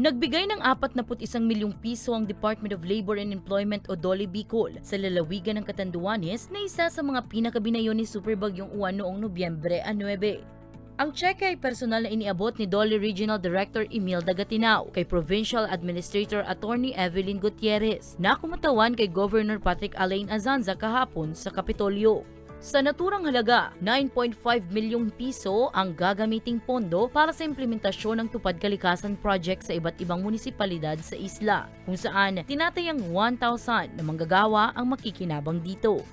Nagbigay ng 41 milyong piso ang Department of Labor and Employment o DOLE Bicol sa lalawigan ng Catanduanes na isa sa mga pinakabinayo ni Superbagyong Uwan noong Nobyembre 9. Ang cheque ay personal na iniabot ni DOLE Regional Director Imelda Gatinao kay Provincial Administrator Attorney Evelyn Gutierrez na kumatawan kay Governor Patrick Alain Azanza kahapon sa Kapitolyo. Sa naturang halaga, 9.5 milyong piso ang gagamiting pondo para sa implementasyon ng Tupad Kalikasan Project sa iba't ibang munisipalidad sa isla, kung saan tinatayang 1,000 na manggagawa ang makikinabang dito.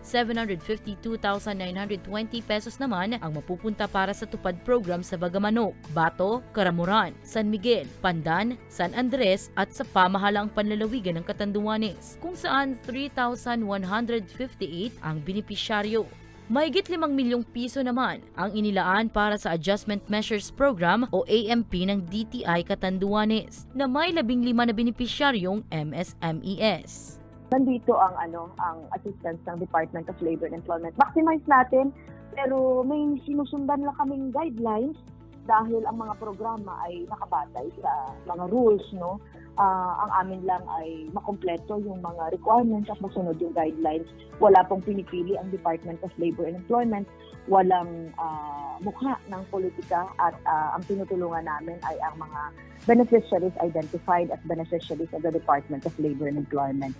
27,752,920 pesos naman ang mapupunta para sa Tupad Program sa Bagamanok, Bato, Karamuran, San Miguel, Pandan, San Andres at sa pamahalaang panlalawigan ng Catanduanes, kung saan 3,158 ang benepisyaryo. Mahigit 5 milyong piso naman ang inilaan para sa Adjustment Measures Program o AMP ng DTI Catanduanes na may 15 na benepisyaryong MSMES. nandito ang ano ang assistance ng Department of Labor and Employment. Maximize natin pero may sinusundan lang kaming guidelines dahil ang mga programa ay nakabatay sa mga rules no. Ah, ang amin lang ay makumpleto yung mga requirements at masunod yung guidelines. Wala pong pinipili ang Department of Labor and Employment. Walang ah, mukha ng politika at ah, ang tinutulungan namin ay ang mga beneficiaries identified as beneficiaries of the Department of Labor and Employment.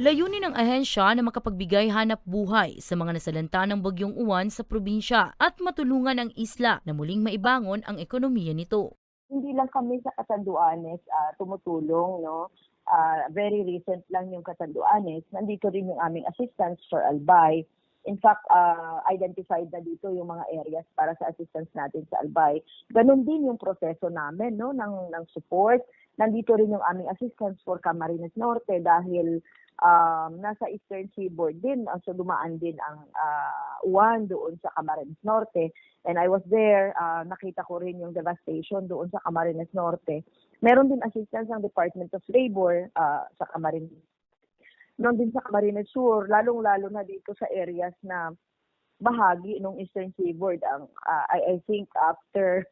Layunin ng ahensya na makapagbigay hanap buhay sa mga nasalanta ng bagyong uwan sa probinsya at matulungan ang isla na muling maibangon ang ekonomiya nito. Hindi lang kami sa Catanduanes ah, tumutulong, no? Ah, very recent lang yung Catanduanes. Nandito rin yung aming assistance for Albay. In fact, ah, identified na dito yung mga areas para sa assistance natin sa Albay. Ganon din yung proseso namin, no? Ng, ng support. Nandito rin yung aming assistance for Camarines Norte dahil um, nasa Eastern Seaboard din. ah, so dumaan din ang ah, uwan doon sa Camarines Norte. And I was there, ah, nakita ko rin yung devastation doon sa Camarines Norte. Meron din assistance ng Department of Labor ah, sa Camarines. Meron din sa Camarines Sur, lalong-lalo na dito sa areas na bahagi ng Eastern Seaboard. Ang, ah, I, I think after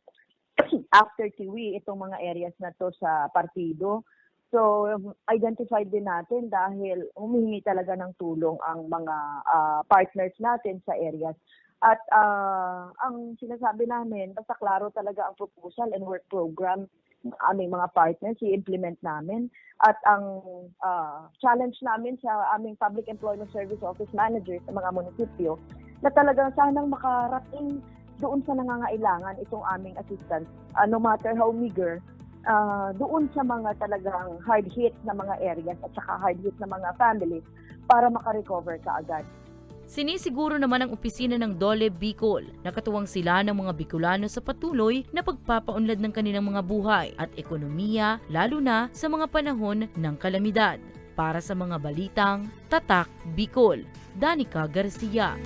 after Tiwi, itong mga areas na to sa partido. So, identified din natin dahil humihingi talaga ng tulong ang mga ah, partners natin sa areas. At ah, ang sinasabi namin, basta klaro talaga ang proposal and work program ng aming mga partners, i-implement namin. At ang ah, challenge namin sa aming Public Employment Service Office Managers sa mga munisipyo, na talagang sanang makarating doon sa nangangailangan itong aming assistance, ah, no matter how meager, ah, doon sa mga talagang hard hit na mga areas at saka hard hit na mga families para makarecover kaagad. Sinisiguro naman ang opisina ng Dole Bicol na katuwang sila ng mga Bicolano sa patuloy na pagpapaunlad ng kanilang mga buhay at ekonomiya lalo na sa mga panahon ng kalamidad. Para sa mga balitang Tatak Bicol, Danica Garcia.